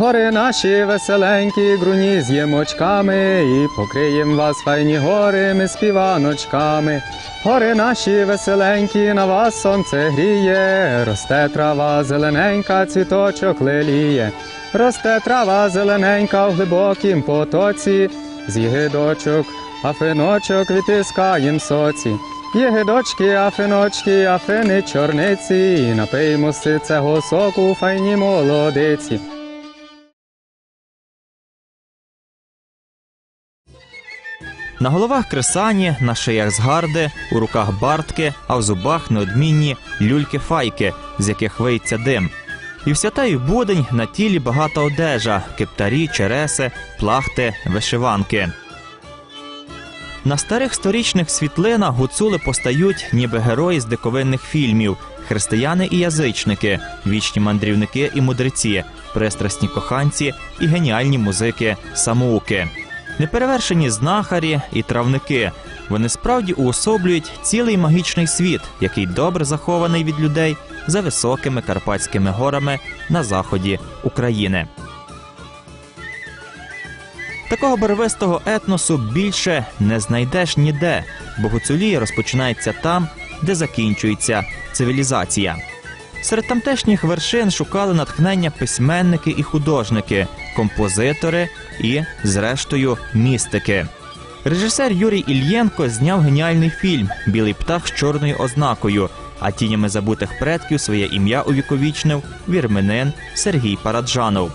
Гори наші веселенькі, груні з ємочками, і покриєм вас файні гори ми співаночками. Гори наші веселенькі, на вас сонце гріє, росте трава зелененька, цвіточок леліє. Росте трава зелененька в глибокім потоці, з єгидочок, афиночок відтискаєм соці. Єгидочки, афиночки, афини чорниці, напиймо си цього соку, файні молодиці. На головах кресані, на шиях згарди, у руках бартки, а в зубах неодмінні люльки-файки, з яких виється дим. І в святий будень на тілі багата одежа, кептарі, череси, плахти, вишиванки. На старих сторічних світлинах гуцули постають, ніби герої з диковинних фільмів, християни і язичники, вічні мандрівники і мудреці, пристрасні коханці і геніальні музики самоуки. Неперевершені знахарі і травники. Вони справді уособлюють цілий магічний світ, який добре захований від людей за високими карпатськими горами на заході України. Такого барвистого етносу більше не знайдеш ніде, бо гуцулі розпочинається там, де закінчується цивілізація. Серед тамтешніх вершин шукали натхнення письменники і художники, композитори і, зрештою, містики. Режисер Юрій Ільєнко зняв геніальний фільм Білий птах з чорною ознакою, а тінями забутих предків своє ім'я увіковічнив вірменин Сергій Параджанов.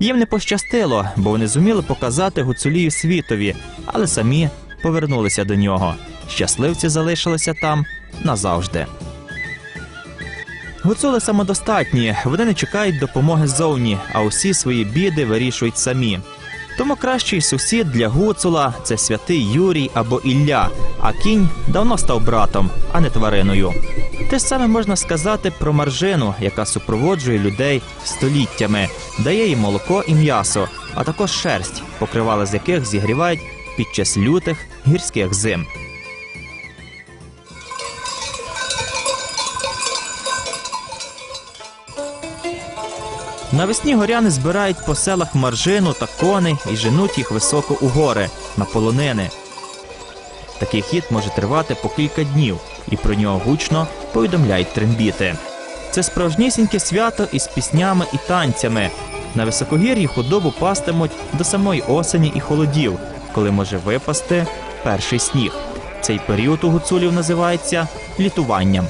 Їм не пощастило, бо вони зуміли показати гуцулію світові, але самі повернулися до нього. Щасливці залишилися там назавжди. Гуцули самодостатні, вони не чекають допомоги ззовні, а усі свої біди вирішують самі. Тому кращий сусід для гуцула це святий Юрій або Ілля, а кінь давно став братом, а не твариною. Те ж саме можна сказати про маржину, яка супроводжує людей століттями, дає їм молоко і м'ясо, а також шерсть, покривала з яких зігрівають під час лютих гірських зим. Навесні горяни збирають по селах маржину та коней і женуть їх високо у гори на полонини. Такий хід може тривати по кілька днів, і про нього гучно повідомляють трембіти. Це справжнісіньке свято із піснями і танцями. На високогір'ї худобу пастимуть до самої осені і холодів, коли може випасти перший сніг. Цей період у гуцулів називається літуванням.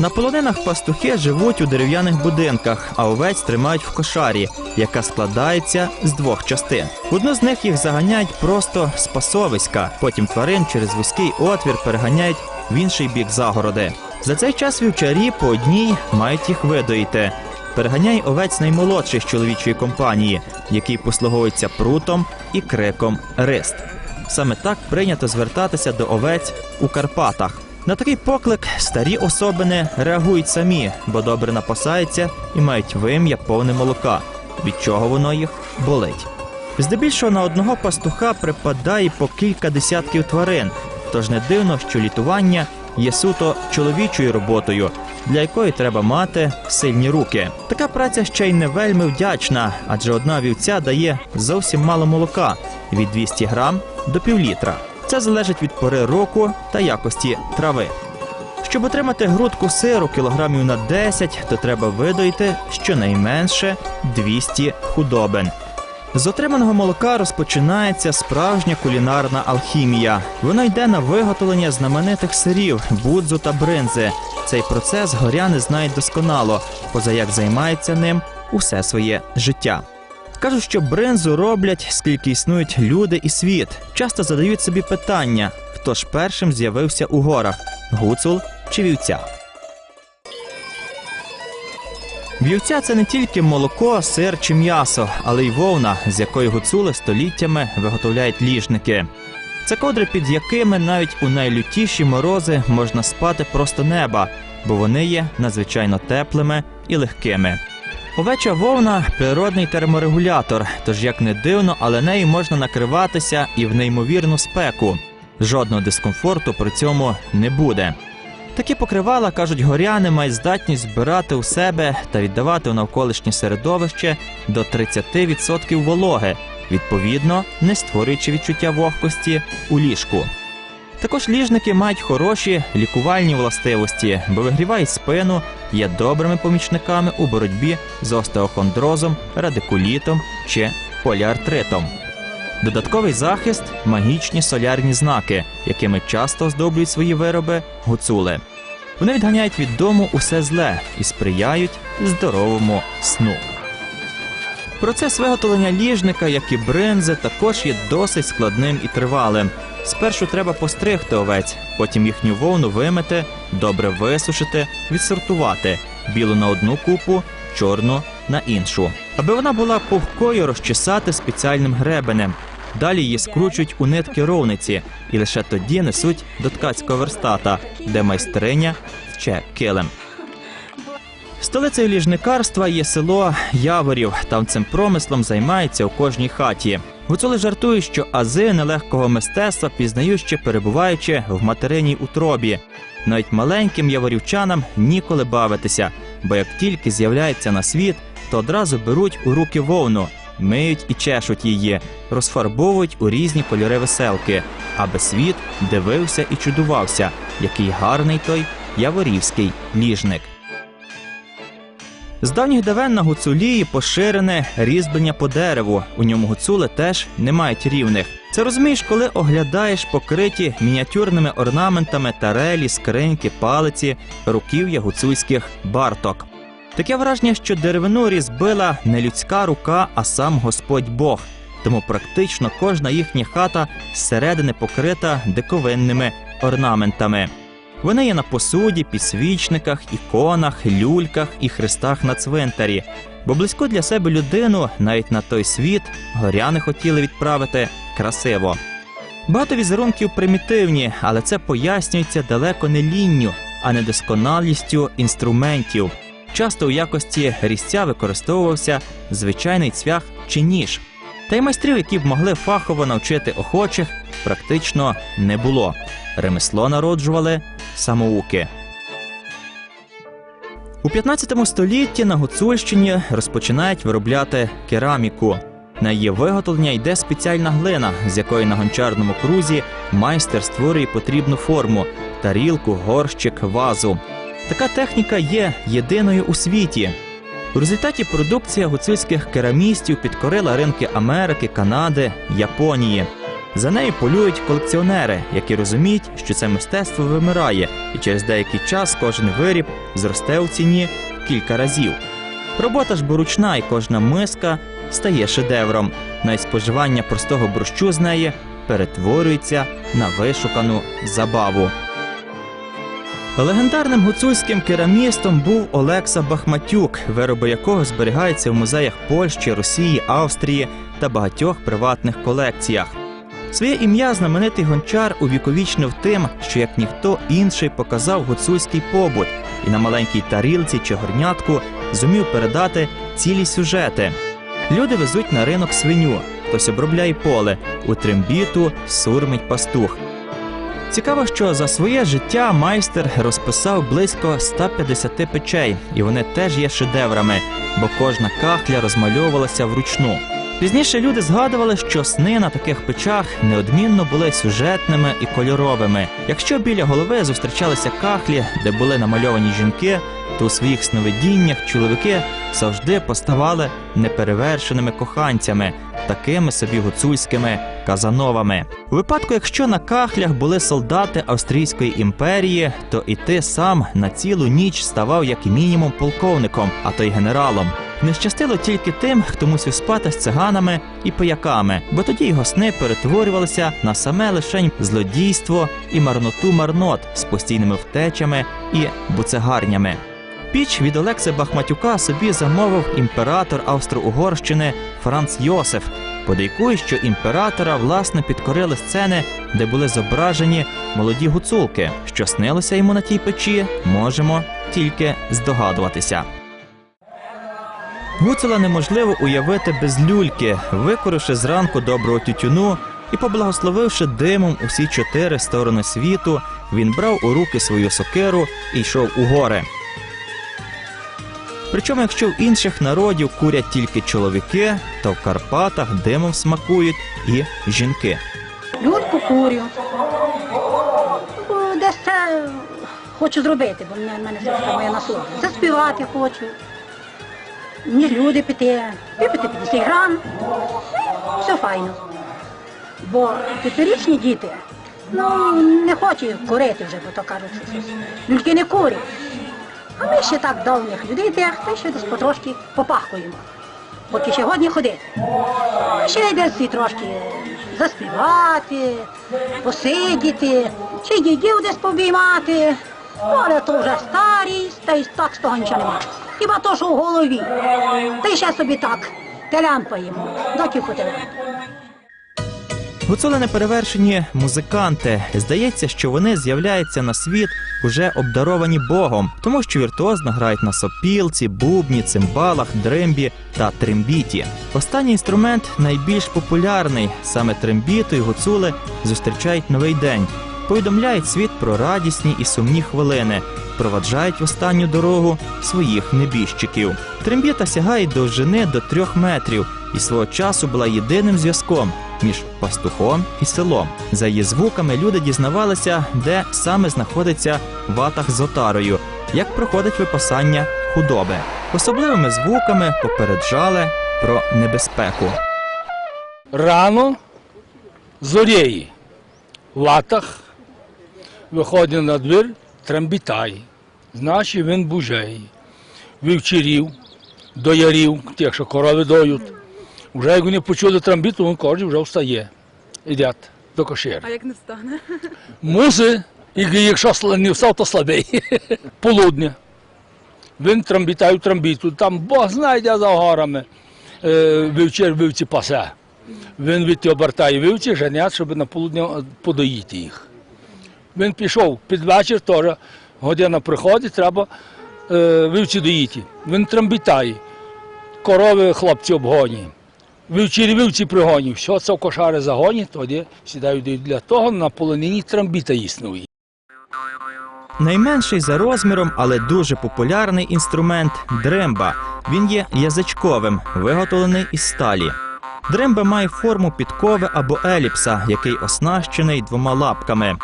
На полонинах пастухи живуть у дерев'яних будинках, а овець тримають в кошарі, яка складається з двох частин. Одну з них їх заганяють просто з пасовиська, потім тварин через вузький отвір переганяють в інший бік загороди. За цей час вівчарі по одній мають їх видоїти. Переганяй овець наймолодший з чоловічої компанії, який послуговується прутом і криком Рист. Саме так прийнято звертатися до овець у Карпатах. На такий поклик старі особини реагують самі, бо добре напасаються і мають вим'я повне молока, від чого воно їх болить. Здебільшого на одного пастуха припадає по кілька десятків тварин, тож не дивно, що літування є суто чоловічою роботою, для якої треба мати сильні руки. Така праця ще й не вельми вдячна, адже одна вівця дає зовсім мало молока від 200 грам до півлітра. Це залежить від пори року та якості трави. Щоб отримати грудку сиру кілограмів на 10, то треба видоїти щонайменше 200 худобин. З отриманого молока розпочинається справжня кулінарна алхімія. Воно йде на виготовлення знаменитих сирів, будзу та бринзи. Цей процес горяни знають досконало, поза як займається ним усе своє життя. Кажуть, що бринзу роблять, скільки існують люди і світ. Часто задають собі питання, хто ж першим з'явився у горах гуцул чи вівця. Вівця це не тільки молоко, сир чи м'ясо, але й вовна, з якої гуцули століттями виготовляють ліжники. Це кодри, під якими навіть у найлютіші морози можна спати просто неба, бо вони є надзвичайно теплими і легкими. Овеча вовна природний терморегулятор, тож як не дивно, але нею можна накриватися і в неймовірну спеку. Жодного дискомфорту при цьому не буде. Такі покривала, кажуть горяни, мають здатність збирати у себе та віддавати у навколишнє середовище до 30% вологи, відповідно, не створюючи відчуття вогкості у ліжку. Також ліжники мають хороші лікувальні властивості, бо вигрівають спину, є добрими помічниками у боротьбі з остеохондрозом, радикулітом чи поліартритом. Додатковий захист магічні солярні знаки, якими часто оздоблюють свої вироби гуцули. Вони відганяють від дому усе зле і сприяють здоровому сну. Процес виготовлення ліжника, як і бринзи, також є досить складним і тривалим. Спершу треба постригти овець, потім їхню вовну вимити, добре висушити, відсортувати білу на одну купу, чорну на іншу. Аби вона була пухкою, розчесати спеціальним гребенем. Далі її скручують у нитки ровниці і лише тоді несуть до ткацького верстата, де майстриня вче килим. Столицею ліжникарства є село Яворів. Там цим промислом займається у кожній хаті. Гуцули жартують, що ази нелегкого мистецтва пізнають ще перебуваючи в материній утробі. Навіть маленьким яворівчанам ніколи бавитися, бо як тільки з'являється на світ, то одразу беруть у руки вовну, миють і чешуть її, розфарбовують у різні кольори веселки, аби світ дивився і чудувався, який гарний той яворівський ліжник. З давніх давен на гуцулії поширене різьблення по дереву. У ньому гуцули теж не мають рівних. Це розумієш, коли оглядаєш покриті мініатюрними орнаментами тарелі, скриньки, палиці, руків'я гуцульських барток. Таке враження, що деревину різбила не людська рука, а сам Господь Бог. Тому практично кожна їхня хата зсередини покрита диковинними орнаментами. Вони є на посуді, підсвічниках, іконах, люльках і хрестах на цвинтарі. Бо близько для себе людину, навіть на той світ, горяни хотіли відправити красиво. Багато візерунків примітивні, але це пояснюється далеко не лінню, а недосконалістю інструментів. Часто у якості різця використовувався звичайний цвях чи ніж. Та й майстрів, які б могли фахово навчити охочих, практично не було. Ремесло народжували самоуки. У 15 столітті на Гуцульщині розпочинають виробляти кераміку. На її виготовлення йде спеціальна глина, з якої на гончарному крузі майстер створює потрібну форму тарілку, горщик, вазу. Така техніка є єдиною у світі. У результаті продукція гуцульських керамістів підкорила ринки Америки, Канади, Японії. За нею полюють колекціонери, які розуміють, що це мистецтво вимирає, і через деякий час кожен виріб зросте у ціні кілька разів. Робота ж боручна, і кожна миска стає шедевром. Навіть споживання простого борщу з неї перетворюється на вишукану забаву. Легендарним гуцульським керамістом був Олекса Бахматюк, вироби якого зберігаються в музеях Польщі, Росії, Австрії та багатьох приватних колекціях. Своє ім'я знаменитий гончар увіковічнив тим, що як ніхто інший показав гуцульський побут і на маленькій тарілці чи горнятку зумів передати цілі сюжети. Люди везуть на ринок свиню, хтось обробляє поле, у трембіту сурмить пастух. Цікаво, що за своє життя майстер розписав близько 150 печей, і вони теж є шедеврами, бо кожна кахля розмальовувалася вручну. Пізніше люди згадували, що сни на таких печах неодмінно були сюжетними і кольоровими. Якщо біля голови зустрічалися кахлі, де були намальовані жінки, то у своїх сновидіннях чоловіки завжди поставали неперевершеними коханцями, такими собі гуцульськими казановами. У випадку, якщо на кахлях були солдати Австрійської імперії, то і ти сам на цілу ніч ставав як мінімум полковником, а то й генералом. Не щастило тільки тим, хто мусив спати з циганами і пияками, бо тоді його сни перетворювалися на саме лишень злодійство і марноту марнот з постійними втечами і буцегарнями. Піч від Олекси Бахматюка собі замовив імператор Австро-Угорщини Франц Йосиф. Подейкує, що імператора власне підкорили сцени, де були зображені молоді гуцулки. Що снилося йому на тій печі, можемо тільки здогадуватися. Гуцула неможливо уявити без люльки. Викоривши зранку доброго тютюну, І, поблагословивши димом усі чотири сторони світу, він брав у руки свою сокиру і йшов у гори. Причому, якщо в інших народів курять тільки чоловіки, то в Карпатах димом смакують і жінки. Людку курю. Десь це хочу зробити, бо в мене це така моя насолода. Заспівати хочу. Мені люди піти, випити 50 грам. Все файно. Бо теперішні діти ну, не хочуть курити вже, бо то кажуть, що не курять. А ми ще так давніх людей тих, ми ще десь потрошки попахкуємо. Поки ще годні ходити. Ще йде всі трошки заспівати, посидіти, чи дідів десь побіймати. Але то вже старість, та й так з того нічого немає. Хіба то, що в голові. Та й ще собі так телямпаємо, доки потелемпаємо. Гуцули неперевершені музиканти. Здається, що вони з'являються на світ уже обдаровані Богом, тому що віртуозно грають на сопілці, бубні, цимбалах, дримбі та трембіті. Останній інструмент найбільш популярний. Саме трембіту і гуцули зустрічають новий день, повідомляють світ про радісні і сумні хвилини, проваджають в останню дорогу своїх небіжчиків. Трембіта сягає довжини до трьох метрів і свого часу була єдиним зв'язком між пастухом і селом. За її звуками люди дізнавалися, де саме знаходиться ватах з отарою, як проходить випасання худоби. Особливими звуками попереджали про небезпеку. Рано зорєї в латах виходить на двір, трембітай. Значить він бужеє. Вівчарів, доярів, тих, що корови доють. Вже як вони почули трембіту, він кожен вже встає. Ідять до кошери. А як не встане? Муси, якщо не встав, то слабий. Полудня. Він трамбітає в трамбіту. Там Бог знає, де за горами. Е, вівчар вівці пасе. Він від обертає вівці, женять, щоб на полудня подоїти їх. Він пішов під вечір, теж година приходить, треба е, вівці доїти. Він трамбітає. Корови хлопці обгоні. Вівчарі вівці пригонів. Все це в кошари загоні, тоді сідають для того на полонині трамбіта існує. Найменший за розміром, але дуже популярний інструмент дремба. Він є язичковим, виготовлений із сталі. Дремба має форму підкови або еліпса, який оснащений двома лапками.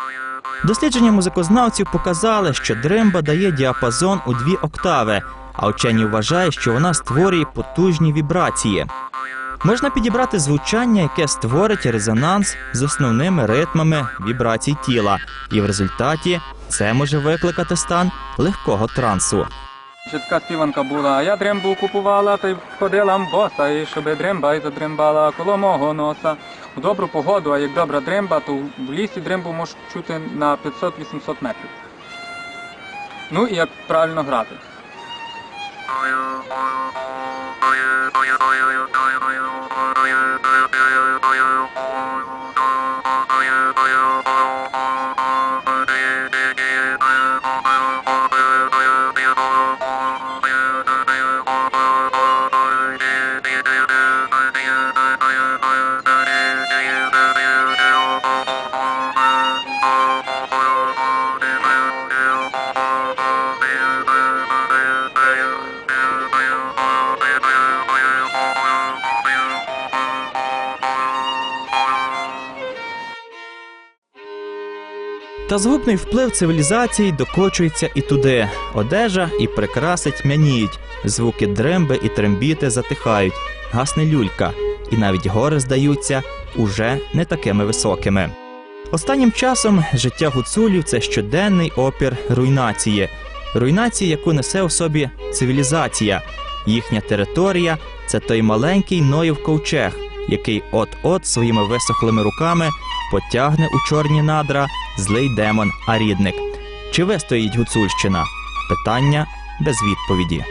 Дослідження музикознавців показали, що дремба дає діапазон у дві октави, а вчені вважають, що вона створює потужні вібрації. Можна підібрати звучання, яке створить резонанс з основними ритмами вібрацій тіла, і в результаті це може викликати стан легкого трансу. Ще така співанка була, а я дрембу купувала, та й ходила боса, і щоб дремба і задрембала коло мого носа. У добру погоду, а як добра дремба, то в лісі дрембу можеш чути на 500-800 метрів. Ну і як правильно грати. Та згубний вплив цивілізації докочується і туди. Одежа і прикраси тьмяніють, звуки дремби і трембіти затихають, гасне люлька, і навіть гори здаються уже не такими високими. Останнім часом життя гуцулів це щоденний опір руйнації, руйнації, яку несе у собі цивілізація. Їхня територія це той маленький Ноїв ковчег, який от-от своїми висохлими руками потягне у чорні надра злий демон Арідник. Чи вистоїть Гуцульщина? Питання без відповіді.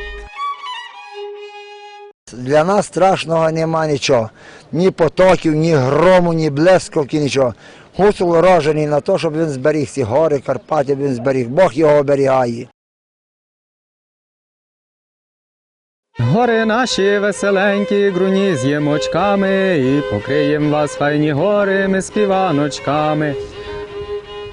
Для нас страшного нема нічого. Ні потоків, ні грому, ні блискавки, нічого. Гуцул рожений на те, щоб він зберіг ці гори, Карпати, він зберіг. Бог його оберігає. Гори наші веселенькі, груні з ємочками, і покриєм вас файні гори ми співаночками.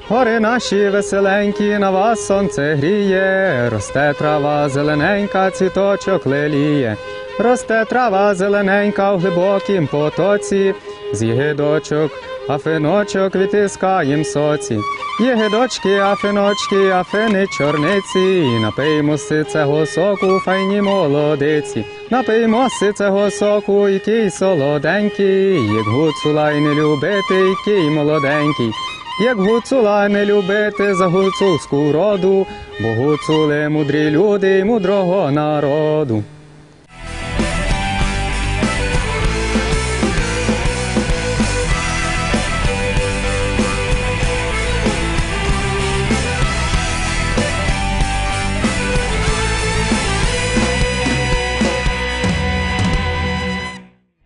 Гори наші веселенькі, на вас сонце гріє, росте трава зелененька, цвіточок леліє. Росте трава зелененька в глибокім потоці, з єгидочок, афиночок відтискаєм соці. Єгидочки, афиночки, афини чорниці, напиймося цього соку, файні молодиці. Напиймося цього соку, який солоденький, як гуцула й не любити, який молоденький. Як гуцула не любити за гуцульську роду, бо гуцули мудрі люди й мудрого народу.